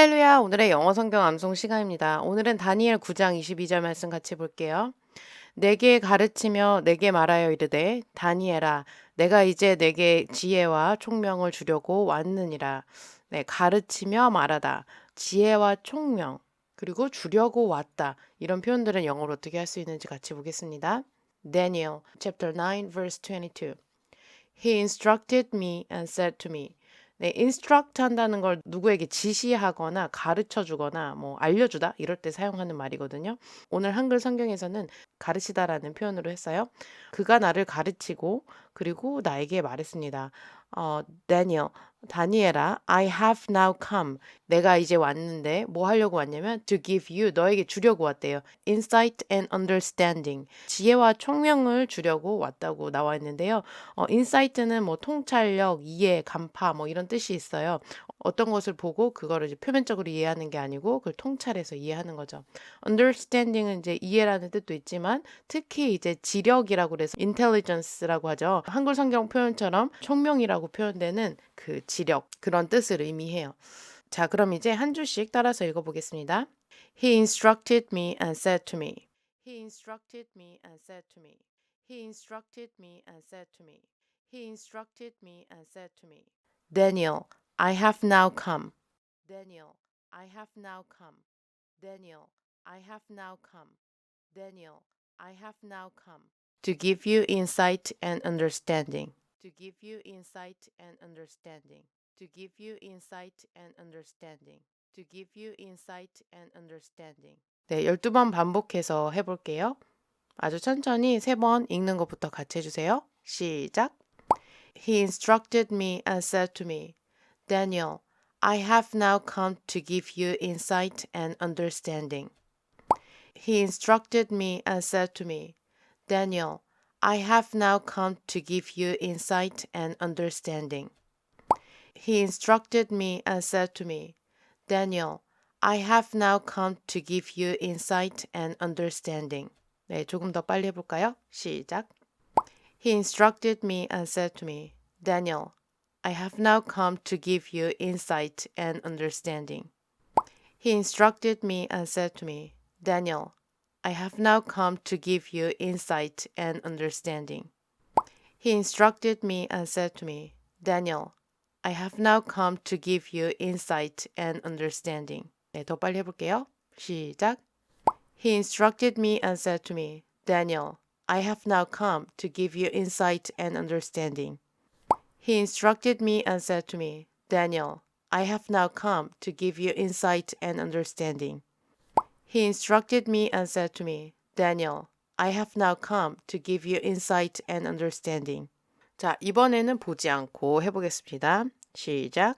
할렐루야. 오늘의 영어 성경 암송 시간입니다. 오늘은 다니엘 9장 22절 말씀 같이 볼게요. 내게 가르치며 내게 말하여 이르되 다니엘아 내가 이제 내게 지혜와 총명을 주려고 왔느니라. 네, 가르치며 말하다. 지혜와 총명 그리고 주려고 왔다. 이런 표현들은 영어로 어떻게 할 수 있는지 같이 보겠습니다. Daniel chapter 9 verse 22. He instructed me and said to me 네, instruct 한다는 걸 누구에게 지시하거나 가르쳐 주거나 뭐 알려 주다 이럴 때 사용하는 말이거든요. 오늘 한글 성경에서는 가르치다라는 표현으로 했어요. 그가 나를 가르치고 그리고 나에게 말했습니다. 어, Daniel, 다니엘아, I have now come. 내가 이제 왔는데 뭐 하려고 왔냐면 to give you 너에게 주려고 왔대요. insight and understanding. 지혜와 총명을 주려고 왔다고 나와 있는데요. 어, insight는 뭐 통찰력, 이해, 간파 뭐 이런 뜻이 있어요. 어떤 것을 보고 그거를 이제 표면적으로 이해하는 게 아니고 그걸 통찰해서 이해하는 거죠. understanding은 이제 이해라는 뜻도 있지만 특히 이제 지력이라고 그래서 intelligence라고 하죠. 한글 성경 표현처럼 총명이라고 표현되는 그 지력 그런 뜻을 의미해요. 자, 그럼 이제 한 줄씩 따라서 읽어 보겠습니다. He instructed me and said to me. He instructed me and said to me. He instructed me and said to me. He instructed me and said to me. Daniel, I have now come. Daniel, I have now come. Daniel, I have now come. Daniel, I have now come. To give you insight and understanding. To give you insight and understanding. To give you insight and understanding. To give you insight and understanding. 네, 12번 반복해서 해볼게요. 아주 천천히 세 번 읽는 것부터 같이 해주세요. 시작. He instructed me and said to me, Daniel, I have now come to give you insight and understanding. He instructed me and said to me, Daniel, I have now come to give you insight and understanding. He instructed me and said to me, Daniel, I have now come to give you insight and understanding. 네, 조금 더 빨리 해볼까요? 시작. He instructed me and said to me, Daniel, I have now come to give you insight and understanding. He instructed me and said to me, Daniel, I have now come to give you insight and understanding. He instructed me and said to me, Daniel, I have now come to give you insight and understanding. 네, 더 빨리 해볼게요. 시작. He instructed me and said to me, Daniel, I have now come to give you insight and understanding. He instructed me and said to me, Daniel, I have now come to give you insight and understanding. He instructed me and said to me, Daniel, I have now come to give you insight and understanding. 자, 이번에는 보지 않고 해보겠습니다. 시작.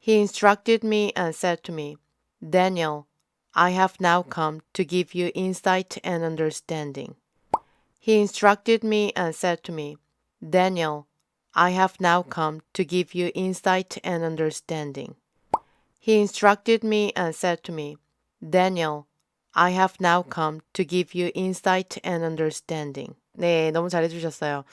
He instructed me and said to me, Daniel, I have now come to give you insight and understanding. He instructed me and said to me, Daniel, I have now come to give you insight and understanding. He instructed me and said to me, Daniel, I have now come to give you insight and understanding. 네, 너무 잘해주셨어요.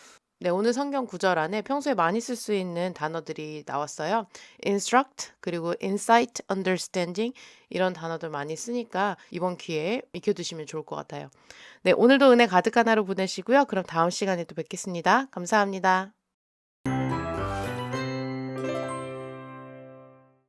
네, 오늘 성경 구절 안에 평소에 많이 쓸 수 있는 단어들이 나왔어요. instruct, 그리고 insight, understanding 이런 단어들 많이 쓰니까 이번 기회에 익혀두시면 좋을 것 같아요. 네, 오늘도 은혜 가득한 하루 보내시고요. 그럼 다음 시간에 또 뵙겠습니다. 감사합니다.